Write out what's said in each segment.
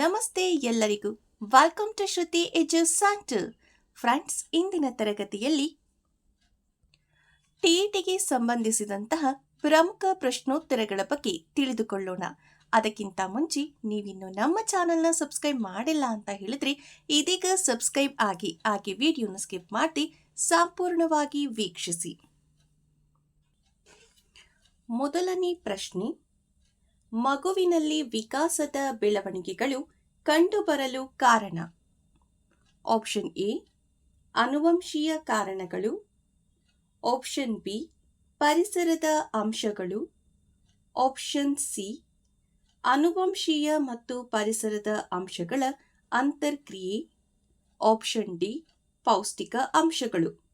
ನಮಸ್ತೆ ಎಲ್ಲರಿಗೂ. Welcome to Shruti edu ಸ್ಯಾಂಟಲ್ ಫ್ರೆಂಡ್ಸ್ ಇಂದಿನ ತರಗತಿಯಲ್ಲಿ ಟಿಇಟಿಗೆ ಸಂಬಂಧಿಸಿದಂತಹ ಪ್ರಮುಖ ಪ್ರಶ್ನೋತ್ತರಗಳ ಬಗ್ಗೆ ತಿಳಿದುಕೊಳ್ಳೋಣ. ಅದಕ್ಕಿಂತ ಮುಂಚೆ ನೀವಿನ್ನು ನಮ್ಮ ಚಾನಲ್ನ ಸಬ್ಸ್ಕ್ರೈಬ್ ಮಾಡಿಲ್ಲ ಅಂತ ಹೇಳಿದ್ರೆ ಇದೀಗ ಸಬ್ಸ್ಕ್ರೈಬ್ ಆಗಿ ಆಗಿ ವಿಡಿಯೋನ ಸ್ಕಿಪ್ ಮಾಡಿ ಸಂಪೂರ್ಣವಾಗಿ ವೀಕ್ಷಿಸಿ. ಮೊದಲನೇ ಪ್ರಶ್ನೆ ಮಗುವಿನಲ್ಲಿ ವಿಕಾಸದ ಬೆಳವಣಿಗೆಗಳು ಕಂಡುಬರಲು ಕಾರಣ. ಆಪ್ಷನ್ ಎ ಅನುವಂಶೀಯ ಕಾರಣಗಳು. ಆಪ್ಷನ್ ಬಿ ಪರಿಸರದ ಅಂಶಗಳು. ಆಪ್ಷನ್ ಸಿ ಅನುವಂಶೀಯ ಮತ್ತು ಪರಿಸರದ ಅಂಶಗಳ ಅಂತರ್ಕ್ರಿಯೆ. ಆಪ್ಷನ್ ಡಿ ಪೌಷ್ಟಿಕ ಅಂಶಗಳು.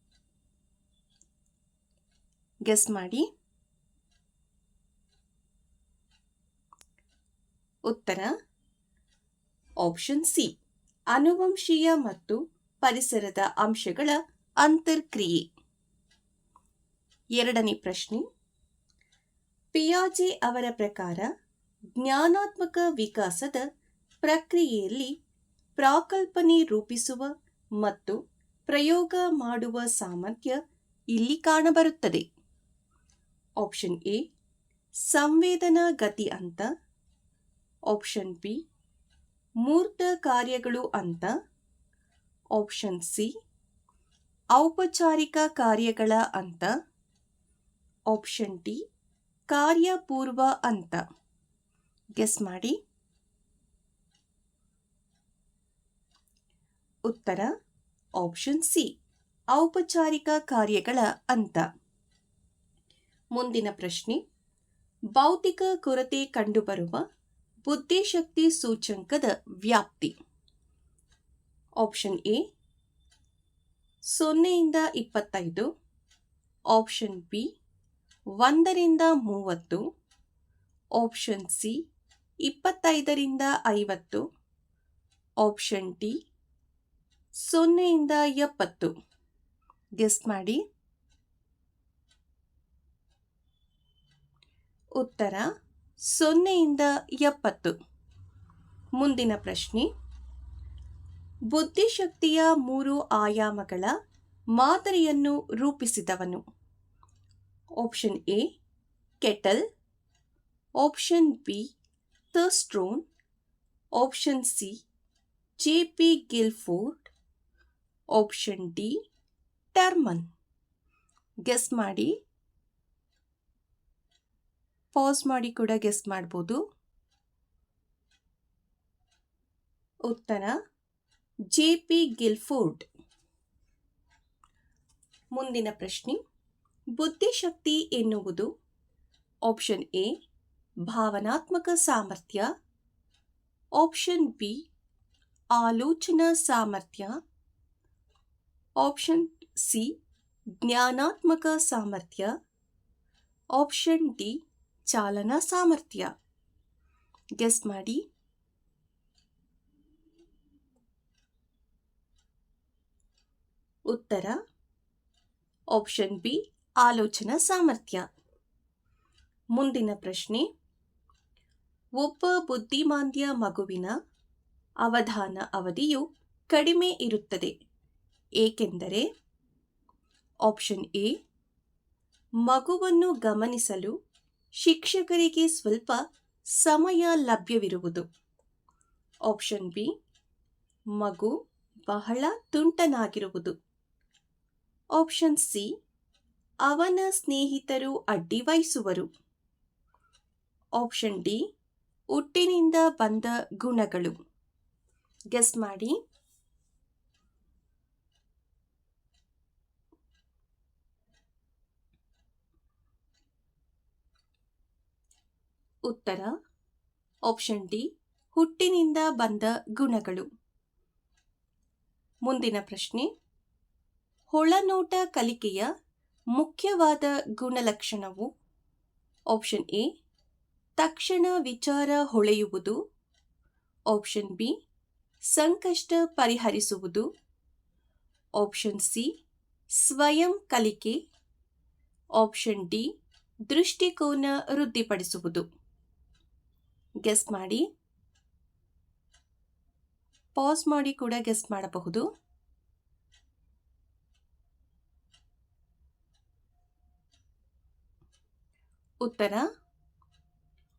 ಗೆಸ್ ಮಾಡಿ. ಉತ್ತರ. ಆಪ್ಷನ್ ಸಿ ಅನುವಂಶೀಯ ಮತ್ತು ಪರಿಸರದ ಅಂಶಗಳ ಅಂತರ್ಕ್ರಿಯೆ. ಎರಡನೇ ಪ್ರಶ್ನೆ. ಪಿಯಾಜೆ ಅವರ ಪ್ರಕಾರ ಜ್ಞಾನಾತ್ಮಕ ವಿಕಾಸದ ಪ್ರಕ್ರಿಯೆಯಲ್ಲಿ ಪ್ರಾಕಲ್ಪನೆ ರೂಪಿಸುವ ಮತ್ತು ಪ್ರಯೋಗ ಮಾಡುವ ಸಾಮರ್ಥ್ಯ ಇಲ್ಲಿ ಕಾಣಬರುತ್ತದೆ. ಆಪ್ಷನ್ ಎ ಸಂವೇದನಾ ಗತಿ ಅಂತ ಆಪ್ಷನ್ ಬಿ ಮೂರ್ತ ಕಾರ್ಯಗಳು ಅಂತ. ಆಪ್ಷನ್ ಸಿ ಔಪಚಾರಿಕ ಕಾರ್ಯಗಳ ಅಂತ. ಆಪ್ಷನ್ ಡಿ ಕಾರ್ಯಪೂರ್ವ ಅಂತ. ಗೆಸ್ ಮಾಡಿ. ಉತ್ತರ ಆಪ್ಷನ್ ಸಿ ಔಪಚಾರಿಕ ಕಾರ್ಯಗಳ ಅಂತ. ಮುಂದಿನ ಪ್ರಶ್ನೆ, ಭೌತಿಕ ಕೊರತೆ ಕಂಡುಬರುವ ಬುದ್ಧಿಶಕ್ತಿ ಸೂಚ್ಯಂಕದ ವ್ಯಾಪ್ತಿ. ಆಪ್ಷನ್ ಎ, ಸೊನ್ನೆಯಿಂದ ಇಪ್ಪತ್ತೈದು. ಆಪ್ಷನ್ ಬಿ, ಒಂದರಿಂದ ಮೂವತ್ತು. ಆಪ್ಷನ್ ಸಿ, ಇಪ್ಪತ್ತೈದರಿಂದ ಐವತ್ತು. ಆಪ್ಷನ್ ಡಿ, ಸೊನ್ನೆಯಿಂದ ಎಪ್ಪತ್ತು. ಗೆಸ್ ಮಾಡಿ. ಉತ್ತರ ಸೊನ್ನೆಯಿಂದ ಎಪ್ಪತ್ತು. ಮುಂದಿನ ಪ್ರಶ್ನೆ. ಬುದ್ಧಿಶಕ್ತಿಯ ಮೂರು ಆಯಾಮಗಳ ಮಾದರಿಯನ್ನು ರೂಪಿಸಿದವನು. Option A, Cattell. Option B, Thurstone. Option C, J P Guilford. Option D, Terman. Guess ಮಾಡಿ. ಪಾಸ್ ಮಾಡಿ ಕೂಡ ಗೆಸ್ ಮಾಡ್ಬೋದು. ಉತ್ತರ ಜೆ ಪಿ ಗಿಲ್ಫೋರ್ಡ್ ಮುಂದಿನ ಪ್ರಶ್ನೆ, ಬುದ್ಧಿಶಕ್ತಿ ಎನ್ನುವುದು ಆಪ್ಷನ್ ಎ ಭಾವನಾತ್ಮಕ ಸಾಮರ್ಥ್ಯ ಆಪ್ಷನ್ ಬಿ ಆಲೋಚನಾ ಸಾಮರ್ಥ್ಯ ಆಪ್ಷನ್ ಸಿ ಜ್ಞಾನಾತ್ಮಕ ಸಾಮರ್ಥ್ಯ ಆಪ್ಷನ್ ಡಿ ಚಾಲನಾ ಸಾಮರ್ಥ್ಯ. ಗೆಸ್ ಮಾಡಿ. ಉತ್ತರ. ಆಪ್ಷನ್ ಬಿ, ಆಲೋಚನಾ ಸಾಮರ್ಥ್ಯ. ಮುಂದಿನ ಪ್ರಶ್ನೆ. ಒಬ್ಬ ಬುದ್ಧಿಮಾಂದ್ಯ ಮಗುವಿನ ಅವಧಾನ ಅವಧಿಯು ಕಡಿಮೆ ಇರುತ್ತದೆ, ಏಕೆಂದರೆ ಆಪ್ಷನ್ ಎ, ಮಗುವನ್ನು ಗಮನಿಸಲು ಶಿಕ್ಷಕರಿಗೆ ಸ್ವಲ್ಪ ಸಮಯ ಲಭ್ಯವಿರುವುದು. ಆಪ್ಷನ್ ಬಿ, ಮಗು ಬಹಳ ತುಂಟನಾಗಿರುವುದು. ಆಪ್ಷನ್ ಸಿ, ಅವನ ಸ್ನೇಹಿತರು ಅಡ್ಡಿ ವಹಿಸುವರು. ಆಪ್ಷನ್ ಡಿ, ಹುಟ್ಟಿನಿಂದ ಬಂದ ಗುಣಗಳು. ಗೆಸ್ ಮಾಡಿ. ಉತ್ತರ. ಆಪ್ಷನ್ ಡಿ ಹುಟ್ಟಿನಿಂದ ಬಂದ ಗುಣಗಳು. ಮುಂದಿನ ಪ್ರಶ್ನೆ. ಹೊಳನೋಟ ಕಲಿಕೆಯ ಮುಖ್ಯವಾದ ಗುಣಲಕ್ಷಣವು? ಆಪ್ಷನ್ ಎ ತಕ್ಷಣ ವಿಚಾರ ಹೊಳೆಯುವುದು. ಆಪ್ಷನ್ ಬಿ ಸಂಕಷ್ಟ ಪರಿಹರಿಸುವುದು. ಆಪ್ಷನ್ ಸಿ ಸ್ವಯಂ ಕಲಿಕೆ. ಆಪ್ಷನ್ ಡಿ ದೃಷ್ಟಿಕೋನ ವೃದ್ಧಿಪಡಿಸುವುದು. ಗೆಸ್ ಮಾಡಿ. ಪಾಸ್ ಮಾಡಿ ಕೂಡ ಗೆಸ್ ಮಾಡಬಹುದು. ಉತ್ತರ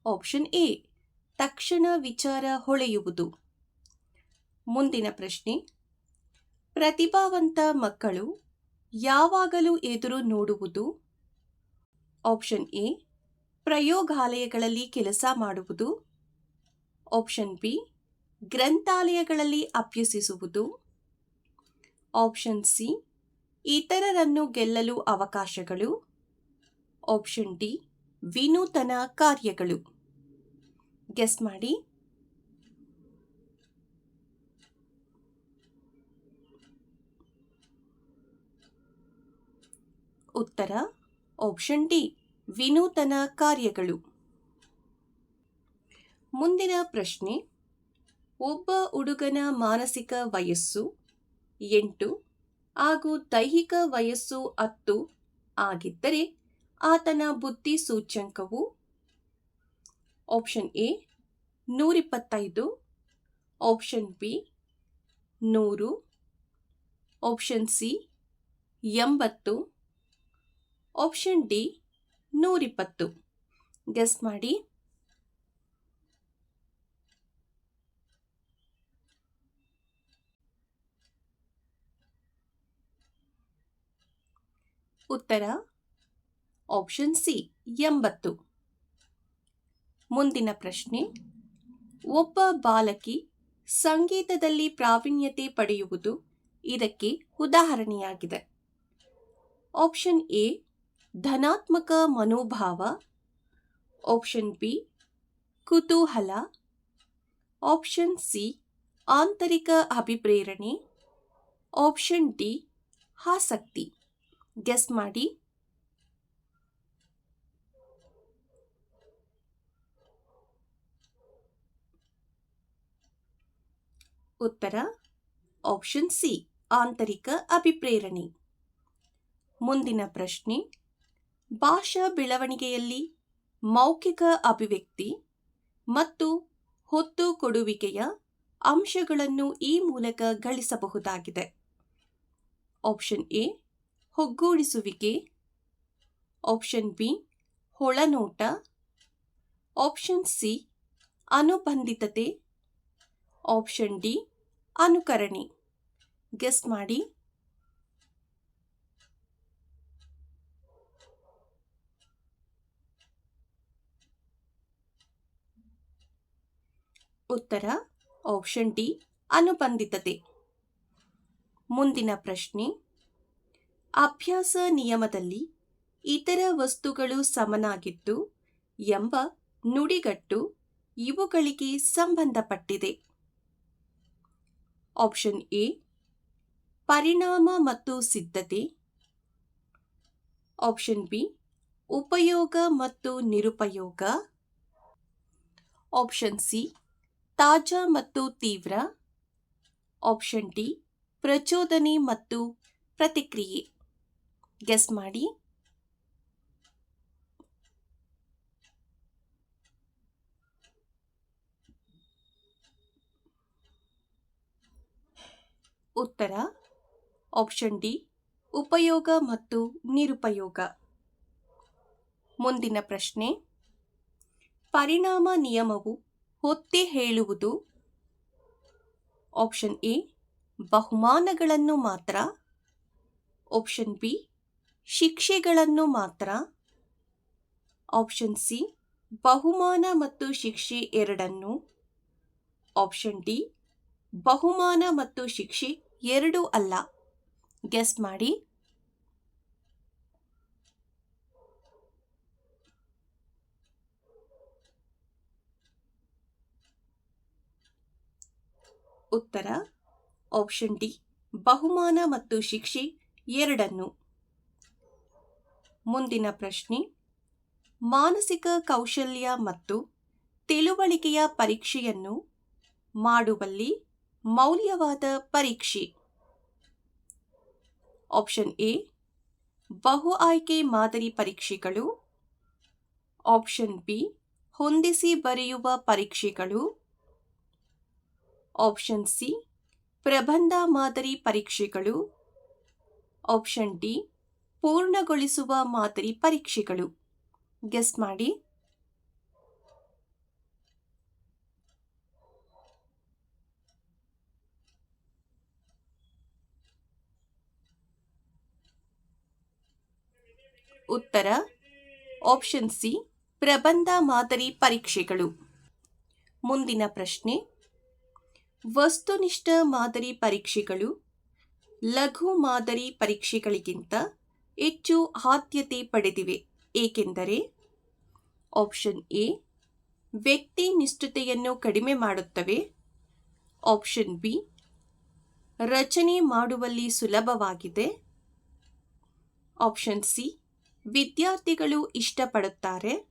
ಆಪ್ಷನ್ ಎ ತಕ್ಷಣ ವಿಚಾರ ಹೊಳೆಯುವುದು. ಮುಂದಿನ ಪ್ರಶ್ನೆ, ಪ್ರತಿಭಾವಂತ ಮಕ್ಕಳು ಯಾವಾಗಲೂ ಎದುರು ನೋಡುವುದು? ಆಪ್ಷನ್ ಎ ಪ್ರಯೋಗಾಲಯಗಳಲ್ಲಿ ಕೆಲಸ ಮಾಡುವುದು. ಆಪ್ಷನ್ ಬಿ ಗ್ರಂಥಾಲಯಗಳಲ್ಲಿ ಅಭ್ಯಸಿಸುವುದು. ಆಪ್ಷನ್ ಸಿ ಇತರರನ್ನು ಗೆಲ್ಲಲು ಅವಕಾಶಗಳು. ಆಪ್ಷನ್ ಡಿ ವಿನೂತನ ಕಾರ್ಯಗಳು. ಗೆಸ್ ಮಾಡಿ. ಉತ್ತರ ಆಪ್ಷನ್ ಡಿ ವಿನೂತನ ಕಾರ್ಯಗಳು. ಮುಂದಿನ ಪ್ರಶ್ನೆ, ಒಬ್ಬ ಹುಡುಗನ ಮಾನಸಿಕ ವಯಸ್ಸು ಎಂಟು ಹಾಗೂ ದೈಹಿಕ ವಯಸ್ಸು ಹತ್ತು ಆಗಿದ್ದರೆ ಆತನ ಬುದ್ಧಿ ಸೂಚ್ಯಂಕವು ಆಪ್ಷನ್ ಎ, ನೂರಿಪ್ಪತ್ತೈದು, ಆಪ್ಷನ್ ಬಿ, ನೂರು, ಆಪ್ಷನ್ ಸಿ, ಎಂಬತ್ತು, ಆಪ್ಷನ್ ಡಿ, ನೂರಿಪ್ಪತ್ತು. ಗೆಸ್ ಮಾಡಿ. ಉತ್ತರ. ಆಪ್ಷನ್ ಸಿ ಎಂಬತ್ತು. ಮುಂದಿನ ಪ್ರಶ್ನೆ. ಒಬ್ಬ ಬಾಲಕಿ ಸಂಗೀತದಲ್ಲಿ ಪ್ರಾವೀಣ್ಯತೆ ಪಡೆಯುವುದು ಇದಕ್ಕೆ ಉದಾಹರಣೆಯಾಗಿದೆ. ಆಪ್ಷನ್ ಎ ಧನಾತ್ಮಕ ಮನೋಭಾವ. ಆಪ್ಷನ್ ಬಿ ಕುತೂಹಲ. ಆಪ್ಷನ್ ಸಿ ಆಂತರಿಕ ಅಭಿಪ್ರೇರಣೆ. ಆಪ್ಷನ್ ಡಿ ಆಸಕ್ತಿ. ಗೆಸ್ ಮಾಡಿ. ಉತ್ತರ ಆಪ್ಷನ್ ಸಿ ಆಂತರಿಕ ಅಭಿಪ್ರೇರಣೆ. ಮುಂದಿನ ಪ್ರಶ್ನೆ, ಭಾಷಾ ಬೆಳವಣಿಗೆಯಲ್ಲಿ ಮೌಖಿಕ ಅಭಿವ್ಯಕ್ತಿ ಮತ್ತು ಹೊತ್ತು ಕೊಡುವಿಕೆಯ ಅಂಶಗಳನ್ನು ಈ ಮೂಲಕ ಗಳಿಸಬಹುದಾಗಿದೆ. ಆಪ್ಷನ್ ಎ ಹೊಗ್ಗೂಡಿಸುವಿಕೆ. ಆಪ್ಷನ್ ಬಿ ಹೊಳನೋಟ ಆಪ್ಷನ್ ಸಿ ಅನುಬಂಧಿತತೆ. ಆಪ್ಷನ್ ಡಿ ಅನುಕರಣೆ. ಗೆಸ್ ಮಾಡಿ. ಉತ್ತರ ಆಪ್ಷನ್ ಡಿ ಅನುಬಂಧಿತತೆ. ಮುಂದಿನ ಪ್ರಶ್ನೆ ಅಭ್ಯಾಸ ನಿಯಮದಲ್ಲಿ ಇತರ ವಸ್ತುಗಳು ಸಮನಾಗಿದ್ದು ಎಂಬ ನುಡಿಗಟ್ಟು ಇವುಗಳಿಗೆ ಸಂಬಂಧಪಟ್ಟಿದೆ. ಆಪ್ಷನ್ ಎ, ಪರಿಣಾಮ ಮತ್ತು ಸಿದ್ಧತೆ. ಆಪ್ಷನ್ ಬಿ, ಉಪಯೋಗ ಮತ್ತು ನಿರುಪಯೋಗ. ಆಪ್ಷನ್ ಸಿ, ತಾಜಾ ಮತ್ತು ತೀವ್ರ. ಆಪ್ಷನ್ ಡಿ, ಪ್ರಚೋದನೆ ಮತ್ತು ಪ್ರತಿಕ್ರಿಯೆ. ಗೆಸ್ ಮಾಡಿ. ಉತ್ತರ ಆಪ್ಷನ್ ಡಿ ಉಪಯೋಗ ಮತ್ತು ನಿರುಪಯೋಗ. ಮುಂದಿನ ಪ್ರಶ್ನೆ, ಪರಿಣಾಮ ನಿಯಮವು ಒತ್ತಿ ಹೇಳುವುದು. ಆಪ್ಷನ್ ಎ ಬಹುಮಾನಗಳನ್ನು ಮಾತ್ರ. ಆಪ್ಷನ್ ಬಿ ಶಿಕ್ಷೆಗಳನ್ನು ಮಾತ್ರ. ಆಪ್ಷನ್ ಸಿ ಬಹುಮಾನ ಮತ್ತು ಶಿಕ್ಷೆ ಎರಡನ್ನು. ಆಪ್ಷನ್ ಡಿ ಬಹುಮಾನ ಮತ್ತು ಶಿಕ್ಷೆ ಎರಡೂ ಅಲ್ಲ. ಗೆಸ್ ಮಾಡಿ. ಉತ್ತರ ಆಪ್ಷನ್ ಡಿ ಬಹುಮಾನ ಮತ್ತು ಶಿಕ್ಷೆ ಎರಡನ್ನು. ಮುಂದಿನ ಪ್ರಶ್ನೆ. ಮಾನಸಿಕ ಕೌಶಲ್ಯ ಮತ್ತು ತಿಳುವಳಿಕೆಯ ಪರೀಕ್ಷೆಯನ್ನು ಮಾಡುವಲ್ಲಿ ಮೌಲ್ಯವಾದ ಪರೀಕ್ಷೆ. ಆಪ್ಷನ್ ಎ, ಬಹು ಆಯ್ಕೆ ಮಾದರಿ ಪರೀಕ್ಷೆಗಳು. ಆಪ್ಷನ್ ಬಿ, ಹೊಂದಿಸಿ ಬರೆಯುವ ಪರೀಕ್ಷೆಗಳು. ಆಪ್ಷನ್ ಸಿ, ಪ್ರಬಂಧ ಮಾದರಿ ಪರೀಕ್ಷೆಗಳು. ಆಪ್ಷನ್ ಡಿ ಪೂರ್ಣಗೊಳಿಸುವ ಮಾದರಿ ಪರೀಕ್ಷೆಗಳು. ಗೆಸ್ ಮಾಡಿ. ಉತ್ತರ. ಆಪ್ಷನ್ ಸಿ ಪ್ರಬಂಧ ಮಾದರಿ ಪರೀಕ್ಷೆಗಳು. ಮುಂದಿನ ಪ್ರಶ್ನೆ. ವಸ್ತುನಿಷ್ಠ ಮಾದರಿ ಪರೀಕ್ಷೆಗಳು ಲಘು ಮಾದರಿ ಪರೀಕ್ಷೆಗಳಿಗಿಂತ ಹೆಚ್ಚು ಆದ್ಯತೆ ಪಡೆದಿವೆ. ಏಕೆಂದರೆ ಆಪ್ಷನ್ ಎ, ವ್ಯಕ್ತಿ ನಿಷ್ಠತೆಯನ್ನು ಕಡಿಮೆ ಮಾಡುತ್ತವೆ. ಆಪ್ಷನ್ ಬಿ, ರಚನೆ ಮಾಡುವಲ್ಲಿ ಸುಲಭವಾಗಿದೆ. ಆಪ್ಷನ್ ಸಿ, ವಿದ್ಯಾರ್ಥಿಗಳು ಇಷ್ಟಪಡುತ್ತಾರೆ.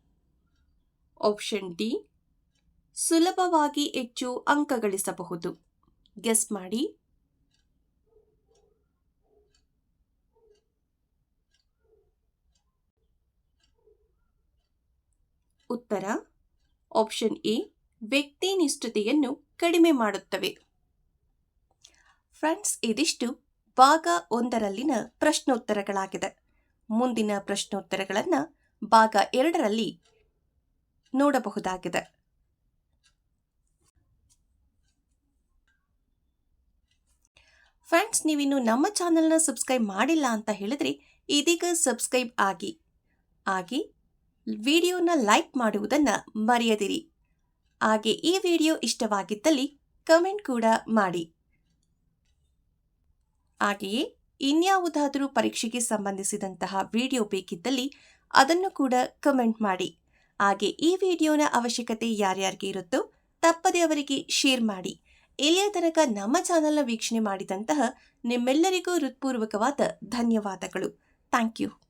ಆಪ್ಷನ್ ಡಿ, ಸುಲಭವಾಗಿ ಹೆಚ್ಚು ಅಂಕ ಗಳಿಸಬಹುದು ಗೆಸ್ ಮಾಡಿ. ಉತ್ತರ. ಆಪ್ಷನ್ ಎ ವ್ಯಕ್ತಿ ನಿಷ್ಠತೆಯನ್ನು ಕಡಿಮೆ ಮಾಡುತ್ತವೆ. ಫ್ರೆಂಡ್ಸ್ ಇದಿಷ್ಟು ಭಾಗ ಒಂದರಲ್ಲಿನ ಪ್ರಶ್ನೋತ್ತರಗಳಾಗಿದೆ ಮುಂದಿನ ಪ್ರಶ್ನೋತ್ತರಗಳನ್ನು ಭಾಗ ಎರಡರಲ್ಲಿ ನೋಡಬಹುದಾಗಿದೆ. ಫ್ರೆಂಡ್ಸ್ ನೀವಿನ್ನು ನಮ್ಮ ಚಾನಲ್ನ ಸಬ್ಸ್ಕ್ರೈಬ್ ಮಾಡಿಲ್ಲ ಅಂತ ಹೇಳಿದ್ರೆ ಇದೀಗ ಸಬ್ಸ್ಕ್ರೈಬ್ ಆಗಿ. ಆಗಿ ವಿಡಿಯೋನ ಲೈಕ್ ಮಾಡುವುದನ್ನು ಮರೆಯದಿರಿ. ಹಾಗೆ ಈ ವಿಡಿಯೋ ಇಷ್ಟವಾಗಿದ್ದಲ್ಲಿ ಕಮೆಂಟ್ ಕೂಡ ಮಾಡಿ. ಹಾಗೆಯೇ ಇನ್ಯಾವುದಾದರೂ ಪರೀಕ್ಷೆಗೆ ಸಂಬಂಧಿಸಿದಂತಹ ವಿಡಿಯೋ ಬೇಕಿದ್ದಲ್ಲಿ ಅದನ್ನು ಕೂಡ ಕಮೆಂಟ್ ಮಾಡಿ. ಹಾಗೆ ಈ ವಿಡಿಯೋನ ಅವಶ್ಯಕತೆ ಯಾರ್ಯಾರಿಗೆ ಇರುತ್ತೋ ತಪ್ಪದೆ ಅವರಿಗೆ ಶೇರ್ ಮಾಡಿ. ಇಲ್ಲಿಯ ತನಕ ನಮ್ಮ ಚಾನಲ್ನ ವೀಕ್ಷಣೆ ಮಾಡಿದಂತಹ ನಿಮ್ಮೆಲ್ಲರಿಗೂ ಹೃತ್ಪೂರ್ವಕವಾದ ಧನ್ಯವಾದಗಳು. Thank you.